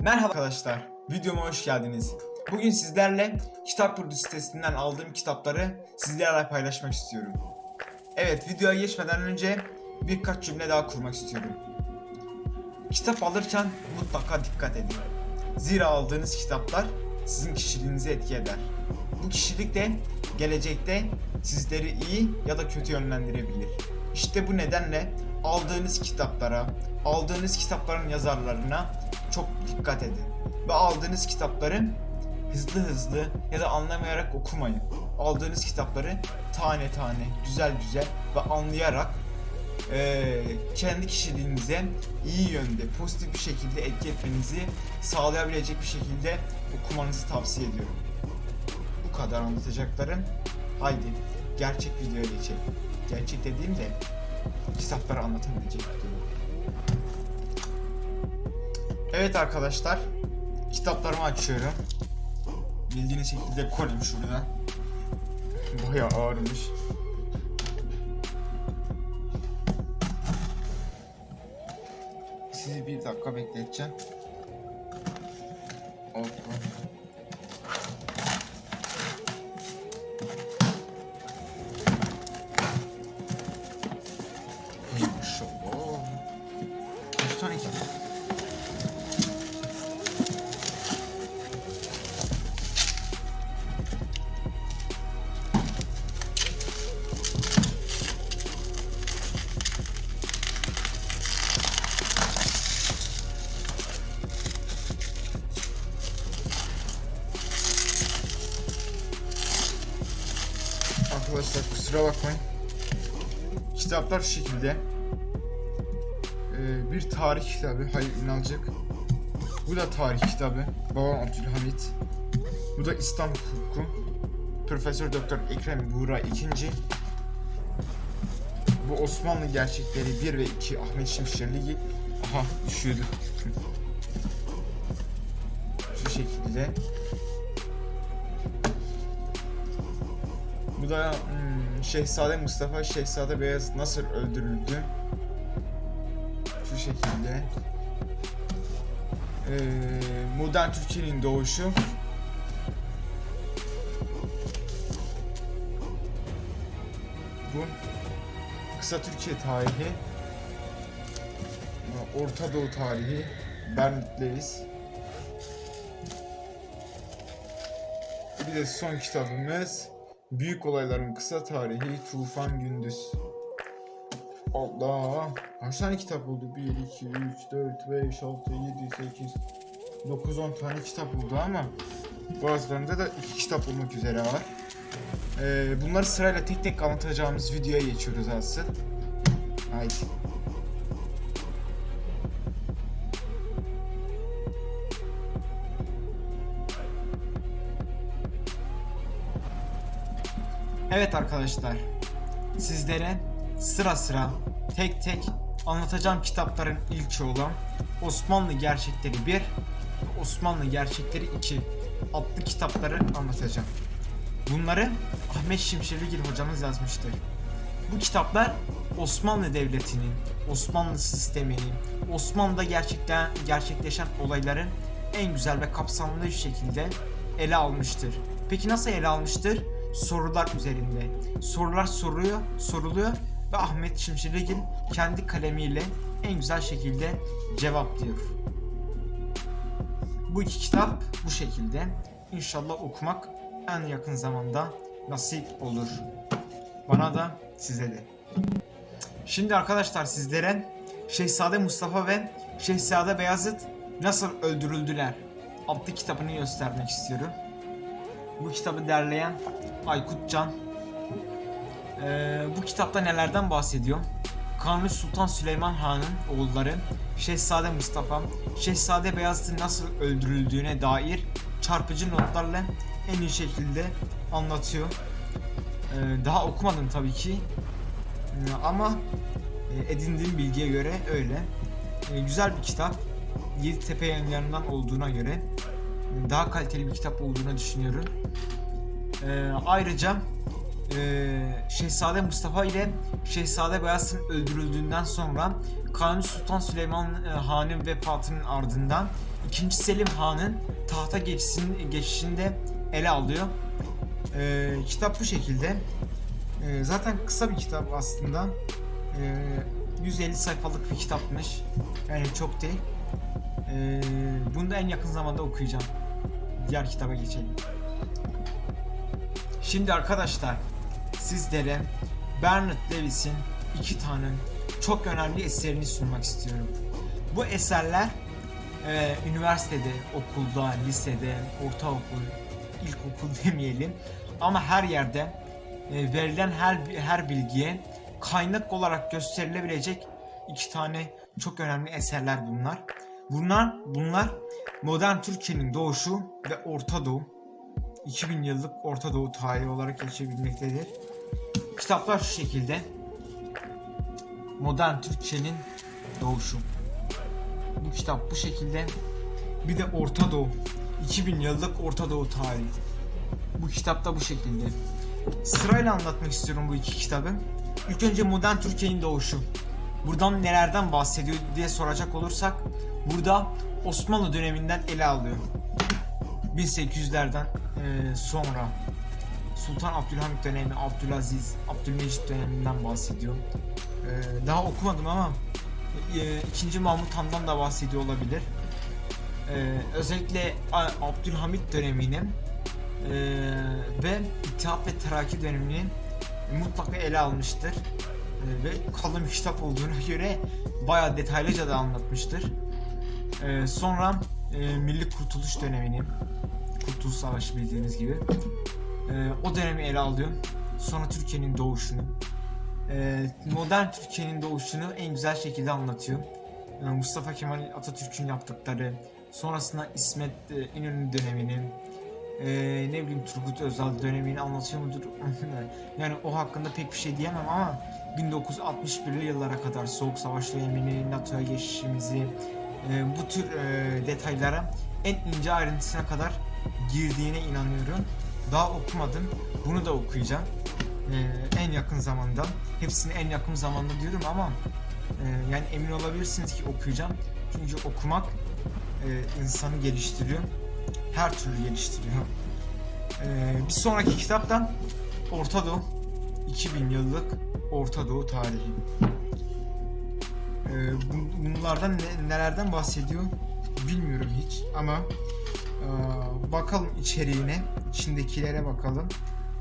Merhaba arkadaşlar, videoma hoş geldiniz. Bugün sizlerle Kitap Yurdu sitesinden aldığım kitapları sizlerle paylaşmak istiyorum. Evet, videoya geçmeden önce birkaç cümle daha kurmak istiyorum. Kitap alırken mutlaka dikkat edin. Zira aldığınız kitaplar sizin kişiliğinizi etki eder. Bu kişilik de gelecekte sizleri iyi ya da kötü yönlendirebilir. İşte bu nedenle aldığınız kitaplara, aldığınız kitapların yazarlarına çok dikkat edin. Ve aldığınız kitapları hızlı hızlı ya da anlamayarak okumayın. Aldığınız kitapları tane tane, güzel güzel ve anlayarak eee, kendi kişiliğinize iyi yönde, pozitif bir şekilde etki etmenizi sağlayabilecek bir şekilde okumanızı tavsiye ediyorum. Bu kadar anlatacaklarım. Haydi gerçek videoya geçelim. Gerçek dediğim de kitapları anlatabilecek video. Evet arkadaşlar, kitaplarımı açıyorum. Bildiğiniz şekilde koyayım şuradan. Bayağı ağırmış. Sizi bir dakika bekleteceğim. Hoppa. Arkadaşlar kusura bakmayın. Kitaplar şu şekilde. Ee, bir tarih kitabı Halil İnalcık. Bu da tarih kitabı. Babam Abdülhamit. Bu da İslam hukuku. Profesör Doktor Ekrem Buğra ikinci. Bu Osmanlı gerçekleri 1 ve 2 Ahmet Şimşirli. Aha düşüyordu. Şu şekilde. Bu da hmm, Şehzade Mustafa Şehzade Beyaz nasıl öldürüldü? Şu şekilde. Ee, modern Türkiye'nin doğuşu. Bu kısa Türkiye tarihi. Orta Doğu tarihi. Bermit'leyiz. Bir de son kitabımız Büyük Olayların Kısa Tarihi Tufan Gündüz. Allah! Kaç tane kitap oldu? 1, 2, 3, 4, 5, 6, 7, 8, 9, 10 tane kitap oldu ama bazılarında da iki kitap olmak üzere var. Ee, bunları sırayla tek tek anlatacağımız videoya geçiyoruz asıl. Haydi. Evet arkadaşlar, sizlere sıra sıra tek tek anlatacağım kitapların ilki olan Osmanlı Gerçekleri 1 ve Osmanlı Gerçekleri 2 adlı kitapları anlatacağım. Bunları Ahmet Şimşirligil hocamız yazmıştır. Bu kitaplar Osmanlı Devleti'nin, Osmanlı sisteminin, Osmanlı'da gerçekten gerçekleşen olayların en güzel ve kapsamlı bir şekilde ele almıştır. Peki nasıl ele almıştır? Sorular üzerinde. Sorular soruyor, soruluyor ve Ahmet Şimşirligil kendi kalemiyle en güzel şekilde cevaplıyor. Bu iki kitap bu şekilde. İnşallah okumak en yakın zamanda nasip olur. Bana da size de. Şimdi arkadaşlar sizlere Şehzade Mustafa ve Şehzade Beyazıt nasıl öldürüldüler adlı kitabını göstermek istiyorum. Bu kitabı derleyen Aykut Can. Ee, bu kitapta nelerden bahsediyor? Kanuni Sultan Süleyman Han'ın oğulları Şehzade Mustafa, Şehzade Beyazıt'ın nasıl öldürüldüğüne dair çarpıcı notlarla en iyi şekilde anlatıyor. Ee, daha okumadım tabii ki. Ee, ama e, edindiğim bilgiye göre öyle. Ee, güzel bir kitap. Yeditepe yayınlarından olduğuna göre daha kaliteli bir kitap olduğunu düşünüyorum. Ee, ayrıca e, Şehzade Mustafa ile Şehzade Beyazıt'ın öldürüldüğünden sonra Kanuni Sultan Süleyman e, Han'ın vefatının ardından 2. Selim Han'ın tahta geçişin, geçişinde ele alıyor. E, kitap bu şekilde. E, zaten kısa bir kitap aslında. E, 150 sayfalık bir kitapmış. Yani çok değil. E, bunu da en yakın zamanda okuyacağım. Diğer kitaba geçelim. Şimdi arkadaşlar sizlere Bernard Lewis'in iki tane çok önemli eserini sunmak istiyorum. Bu eserler e, üniversitede, okulda, lisede, ortaokul, ilkokul demeyelim ama her yerde e, verilen her her bilgiye kaynak olarak gösterilebilecek iki tane çok önemli eserler bunlar. Bunlar bunlar modern Türkiye'nin doğuşu ve Orta Doğu 2000 yıllık Orta Doğu tarihi olarak geçebilmektedir. Kitaplar şu şekilde. Modern Türkçenin doğuşu. Bu kitap bu şekilde. Bir de Orta Doğu. 2000 yıllık Orta Doğu tarihi. Bu kitap da bu şekilde. Sırayla anlatmak istiyorum bu iki kitabı. İlk önce Modern Türkiye'nin doğuşu. Buradan nelerden bahsediyor diye soracak olursak burada Osmanlı döneminden ele alıyor. 1800'lerden eee, sonra Sultan Abdülhamit dönemi, Abdülaziz, Abdülmecit döneminden bahsediyor. Eee, daha okumadım ama eee, 2. Mahmut Han'dan da bahsediyor olabilir. Özellikle Abdülhamit döneminin ve İttihat ve Terakki dönemini mutlaka ele almıştır. Ve kalın bir kitap olduğuna göre bayağı detaylıca da anlatmıştır. Eee, sonra eee, Milli Kurtuluş dönemini, Kurtuluş Savaşı bildiğiniz gibi. Ee, o dönemi ele alıyor. Sonra Türkiye'nin doğuşunu. Ee, modern Türkiye'nin doğuşunu en güzel şekilde anlatıyor. Ee, Mustafa Kemal Atatürk'ün yaptıkları, sonrasında İsmet e, İnönü dönemini, e, ne bileyim Turgut Özal dönemini anlatıyor mudur? yani o hakkında pek bir şey diyemem ama 1961'li yıllara kadar Soğuk Savaş dönemini, NATO'ya geçişimizi, e, bu tür e, detaylara en ince ayrıntısına kadar girdiğine inanıyorum. Daha okumadım. Bunu da okuyacağım. Ee, en yakın zamanda. Hepsini en yakın zamanda diyorum ama e, yani emin olabilirsiniz ki okuyacağım. Çünkü okumak e, insanı geliştiriyor. Her türlü geliştiriyor. Ee, bir sonraki kitap da Orta Doğu. 2000 yıllık Orta Doğu tarihi. Bu- bunlardan ne- nelerden bahsediyor bilmiyorum hiç ama ee, bakalım içeriğine, içindekilere bakalım.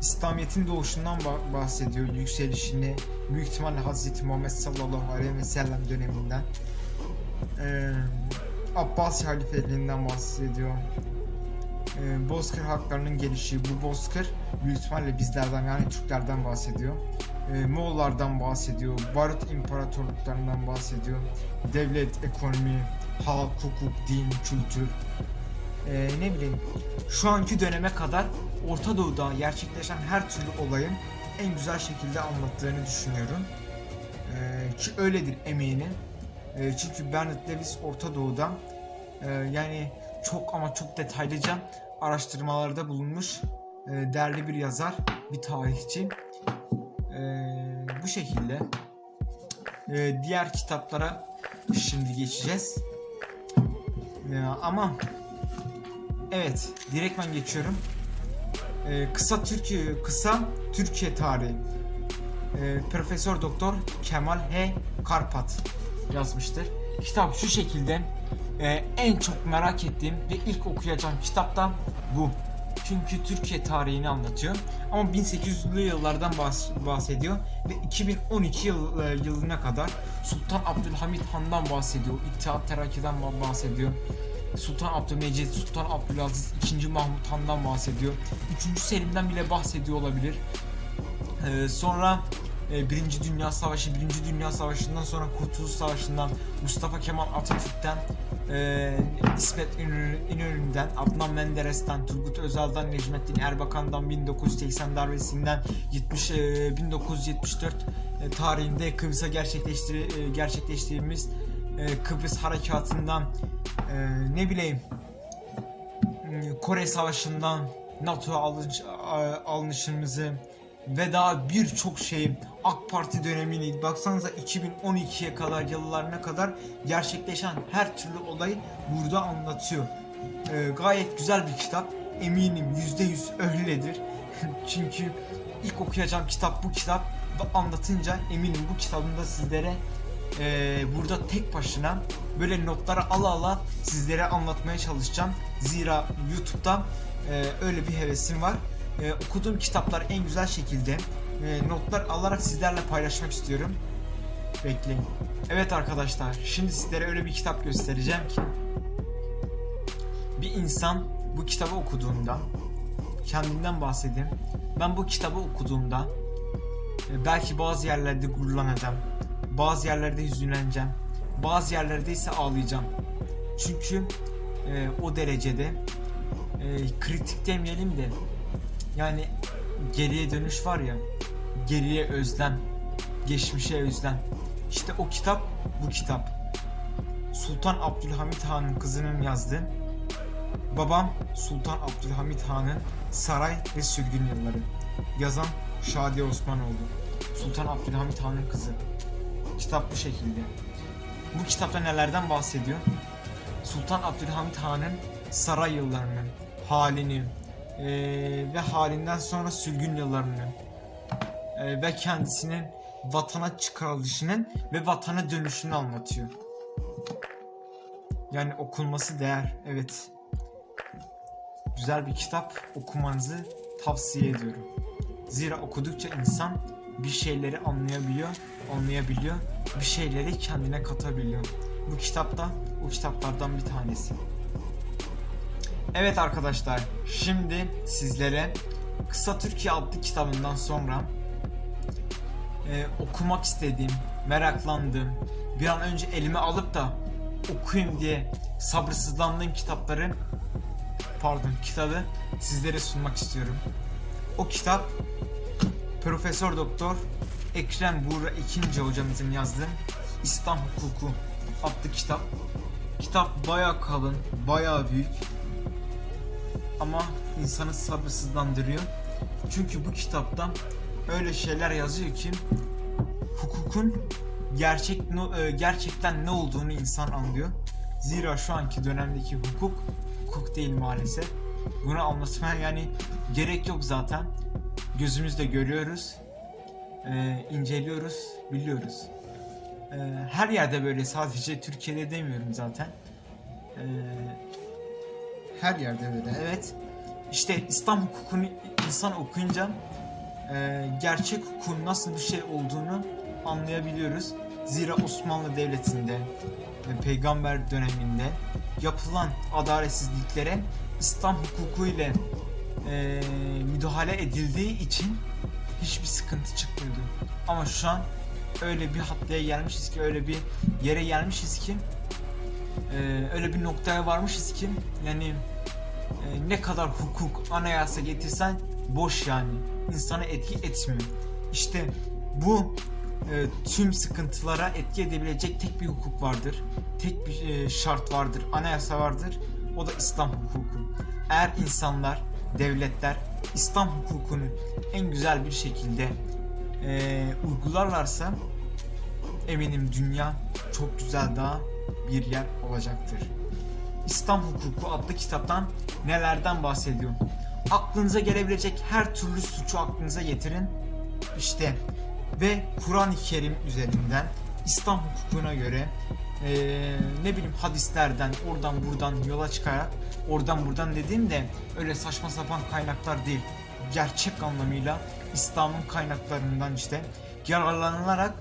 İslamiyet'in doğuşundan ba- bahsediyor, yükselişini, büyük ihtimalle Hazreti Muhammed sallallahu aleyhi ve sellem döneminden. Ee, Abbasi halifeliğinden bahsediyor. Ee, Bozkır halklarının gelişi, bu Bozkır büyük ihtimalle bizlerden yani Türklerden bahsediyor. Ee, Moğollardan bahsediyor, Barut imparatorluklarından bahsediyor. Devlet, ekonomi, halk, hukuk, din, kültür, ee, ne bileyim şu anki döneme kadar Orta Doğu'da gerçekleşen her türlü olayın en güzel şekilde anlattığını düşünüyorum. Ee, ki öyledir eminim. Ee, çünkü Bernard Lewis Orta Doğu'da e, yani çok ama çok detaylıca araştırmalarda bulunmuş e, değerli bir yazar, bir tarihçi. Bu şekilde. Ee, diğer kitaplara şimdi geçeceğiz. Ee, ama Evet, direktmen geçiyorum. Ee, kısa Türkiye kısa Türkiye tarihi. Ee, Profesör Doktor Kemal H. Karpat yazmıştır. Kitap şu şekilde. Ee, en çok merak ettiğim ve ilk okuyacağım kitap da bu. Çünkü Türkiye tarihini anlatıyor. Ama 1800'lü yıllardan bahs- bahsediyor ve 2012 yıl, e, yılına kadar Sultan Abdülhamit Han'dan bahsediyor. İttihat Terakki'den bah- bahsediyor. Sultan Abdülmecid, Sultan Abdülaziz, 2. Mahmut Han'dan bahsediyor. 3. Selim'den bile bahsediyor olabilir. Ee, sonra e, Birinci Dünya Savaşı, Birinci Dünya Savaşı'ndan sonra Kurtuluş Savaşı'ndan, Mustafa Kemal Atatürk'ten, e, İsmet İnönü- İnönü'nden, Adnan Menderes'ten, Turgut Özal'dan, Necmettin Erbakan'dan, 1980 darbesinden, 70 e, 1974 e, tarihinde Kıbrıs'a gerçekleştir e, gerçekleştirdiğimiz e, Kıbrıs harekatından e, ne bileyim m, Kore Savaşı'ndan NATO'ya alınış, alınışımızı ve daha birçok şeyi AK Parti dönemini baksanıza 2012'ye kadar yıllarına kadar gerçekleşen her türlü olayı burada anlatıyor. Ee, gayet güzel bir kitap. Eminim %100 öyledir. Çünkü ilk okuyacağım kitap bu kitap. Anlatınca eminim bu kitabında sizlere e, burada tek başına böyle notları ala ala sizlere anlatmaya çalışacağım. Zira YouTube'da e, öyle bir hevesim var. E, okuduğum kitaplar en güzel şekilde e, notlar alarak sizlerle paylaşmak istiyorum. Bekleyin. Evet arkadaşlar, şimdi sizlere öyle bir kitap göstereceğim ki bir insan bu kitabı okuduğunda kendimden bahsedeyim. Ben bu kitabı okuduğumda e, belki bazı yerlerde gururlanacağım. Bazı yerlerde hüzünleneceğim. Bazı yerlerde ise ağlayacağım. Çünkü e, o derecede e, kritik demeyelim de yani geriye dönüş var ya geriye özlem geçmişe özlem. İşte o kitap bu kitap. Sultan Abdülhamit Han'ın kızının yazdığı babam Sultan Abdülhamit Han'ın saray ve sürgün yılları. Yazan Şadiye Osmanoğlu Sultan Abdülhamit Han'ın kızı. Kitap bu şekilde. Bu kitapta nelerden bahsediyor? Sultan Abdülhamit Han'ın saray yıllarını halini eee, ve halinden sonra sürgün yıllarını eee, ve kendisinin vatana çıkarılışının ve vatana dönüşünü anlatıyor. Yani okunması değer. Evet. Güzel bir kitap okumanızı tavsiye ediyorum. Zira okudukça insan bir şeyleri anlayabiliyor, anlayabiliyor, bir şeyleri kendine katabiliyor. Bu kitap da o kitaplardan bir tanesi. Evet arkadaşlar, şimdi sizlere Kısa Türkiye adlı kitabından sonra e, okumak istediğim, meraklandığım, bir an önce elime alıp da okuyayım diye sabırsızlandığım kitapları, pardon kitabı sizlere sunmak istiyorum. O kitap Profesör Doktor Ekrem Buğra ikinci hocamızın yazdığı İslam Hukuku adlı kitap. Kitap bayağı kalın, bayağı büyük ama insanı sabırsızlandırıyor. Çünkü bu kitapta öyle şeyler yazıyor ki hukukun gerçek e, gerçekten ne olduğunu insan anlıyor. Zira şu anki dönemdeki hukuk hukuk değil maalesef. Bunu anlatmaya yani gerek yok zaten. Gözümüzle görüyoruz, e, inceliyoruz, biliyoruz. E, her yerde böyle sadece Türkiye'de demiyorum zaten. E, her yerde öyle. Evet. İşte İslam hukukunu insan okuyunca e, gerçek hukukun nasıl bir şey olduğunu anlayabiliyoruz. Zira Osmanlı Devleti'nde ve peygamber döneminde yapılan adaletsizliklere İslam hukuku ile e, müdahale edildiği için hiçbir sıkıntı çıkmıyordu. Ama şu an öyle bir haddeye gelmişiz ki, öyle bir yere gelmişiz ki ee, öyle bir noktaya varmışız ki yani e, ne kadar hukuk, anayasa getirsen boş yani. İnsana etki etmiyor. İşte bu e, tüm sıkıntılara etki edebilecek tek bir hukuk vardır. Tek bir e, şart vardır, anayasa vardır. O da İslam hukuku. Eğer insanlar, devletler İslam hukukunu en güzel bir şekilde e, uygularlarsa eminim dünya çok güzel daha bir yer olacaktır. İslam Hukuku adlı kitaptan nelerden bahsediyor? Aklınıza gelebilecek her türlü suçu aklınıza getirin. İşte ve Kur'an-ı Kerim üzerinden İslam hukukuna göre eee, ne bileyim hadislerden oradan buradan yola çıkarak oradan buradan dediğimde öyle saçma sapan kaynaklar değil. Gerçek anlamıyla İslam'ın kaynaklarından işte yararlanılarak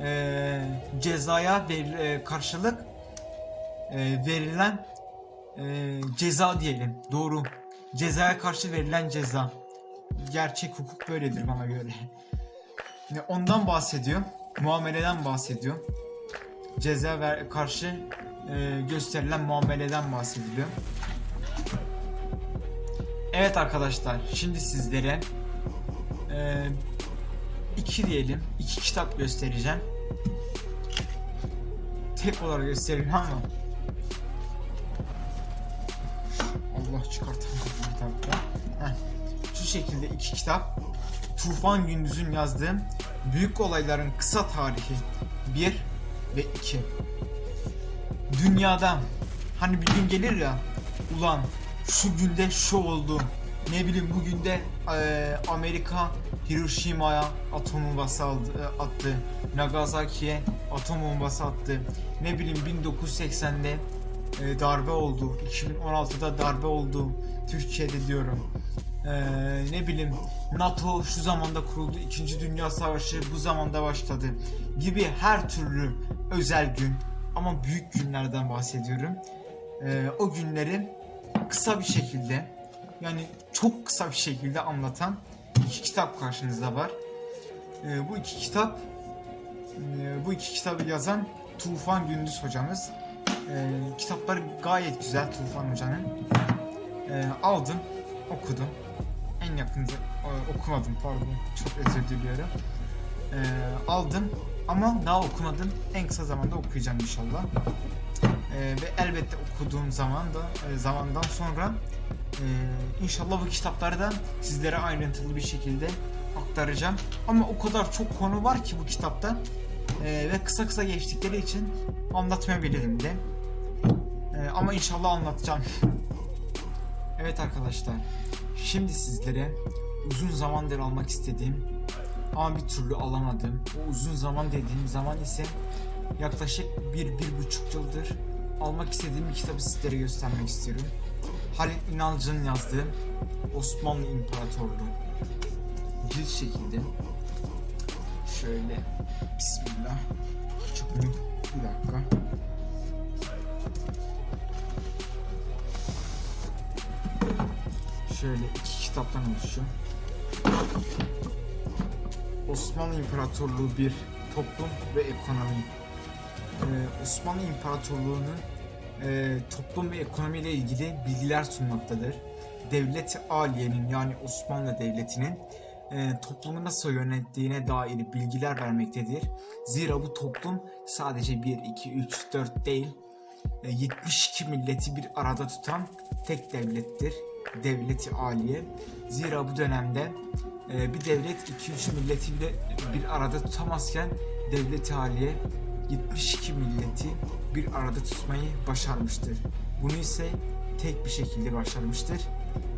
eee, cezaya ver, eee, karşılık eee, verilen eee, ceza diyelim. Doğru. Cezaya karşı verilen ceza. Gerçek hukuk böyledir bana göre. Ve ondan bahsediyor. Muameleden bahsediyor. Ceza ver karşı eee, gösterilen muameleden bahsediliyor. Evet arkadaşlar, şimdi sizlere eee iki diyelim, iki kitap göstereceğim. Tek olarak göstereyim ama Allah çıkartamadım kitapta. Şu şekilde iki kitap. Tufan Gündüz'ün yazdığı Büyük olayların kısa tarihi 1 ve 2 Dünyada hani bir gün gelir ya ulan şu günde şu oldu ne bileyim bugün de eee, Amerika Hiroşima'ya atom bombası aldı, e, attı. Nagasaki'ye atom bombası attı. Ne bileyim 1980'de e, darbe oldu. 2016'da darbe oldu. Türkiye'de diyorum. Eee, ne bileyim NATO şu zamanda kuruldu. İkinci Dünya Savaşı bu zamanda başladı. Gibi her türlü özel gün ama büyük günlerden bahsediyorum. Eee, o günleri kısa bir şekilde yani çok kısa bir şekilde anlatan iki kitap karşınızda var. Ee, bu iki kitap e, bu iki kitabı yazan Tufan Gündüz hocamız. Ee, kitapları gayet güzel Tufan hocanın. Ee, aldım, okudum. En yakında e, okumadım pardon. Çok özür diliyorum. Ee, aldım ama daha okumadım. En kısa zamanda okuyacağım inşallah. Ee, ve elbette okuduğum zaman da e, zamandan sonra e, inşallah bu kitapları da sizlere ayrıntılı bir şekilde aktaracağım. Ama o kadar çok konu var ki bu kitapta e, ve kısa kısa geçtikleri için anlatmayabilirim de. E, ama inşallah anlatacağım. evet arkadaşlar, şimdi sizlere uzun zamandır almak istediğim ama bir türlü alamadım. O uzun zaman dediğim zaman ise yaklaşık bir, bir buçuk yıldır almak istediğim bir kitabı sizlere göstermek istiyorum. Halit İnalcı'nın yazdığı Osmanlı İmparatorluğu. Bir şekilde şöyle Bismillah çok büyük bir dakika. Şöyle iki kitaptan oluşuyor. Osmanlı İmparatorluğu bir toplum ve ekonomi. Ee, Osmanlı İmparatorluğu'nun e, toplum ve ekonomi ile ilgili bilgiler sunmaktadır. Devlet Aliye'nin yani Osmanlı Devleti'nin e, toplumu nasıl yönettiğine dair bilgiler vermektedir. Zira bu toplum sadece 1, 2, 3, 4 değil, e, 72 milleti bir arada tutan tek devlettir. Devleti Aliye. Zira bu dönemde e, bir devlet 2-3 milleti bile bir arada tutamazken Devleti Aliye 72 milleti bir arada tutmayı başarmıştır. Bunu ise tek bir şekilde başarmıştır.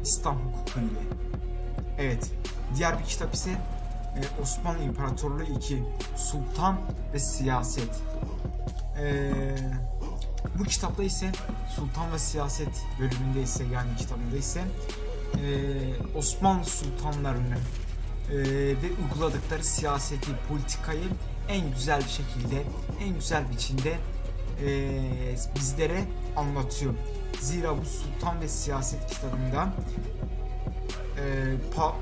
İslam hukuku ile. Evet. Diğer bir kitap ise e, Osmanlı İmparatorluğu 2 Sultan ve Siyaset. Ee, bu kitapta ise Sultan ve Siyaset bölümünde ise yani kitabında ise e, Osmanlı sultanlarının e, ve uyguladıkları siyaseti, politikayı en güzel bir şekilde, en güzel biçimde e, bizlere anlatıyor. Zira bu Sultan ve Siyaset kitabında e,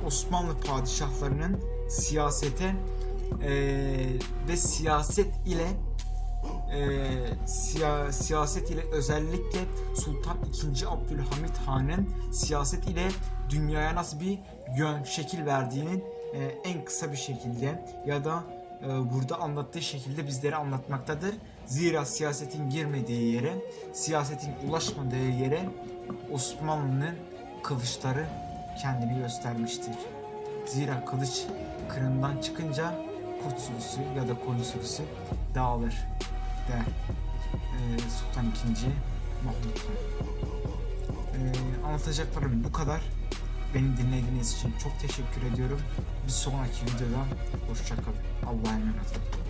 Osmanlı padişahlarının siyasete e, ve siyaset ile e, siya- siyaset ile özellikle Sultan II. Abdülhamit Han'ın siyaset ile dünyaya nasıl bir yön şekil verdiğinin e, en kısa bir şekilde ya da e, burada anlattığı şekilde bizlere anlatmaktadır. Zira siyasetin girmediği yere, siyasetin ulaşmadığı yere Osmanlı'nın kılıçları kendini göstermiştir. Zira kılıç kırından çıkınca kurt sürüsü ya da koyun sürüsü dağılır der e, Sultan II. Mahmut Han. E, anlatacaklarım bu kadar. Beni dinlediğiniz için çok teşekkür ediyorum. Bir sonraki videoda hoşçakalın. Allah'a emanet olun.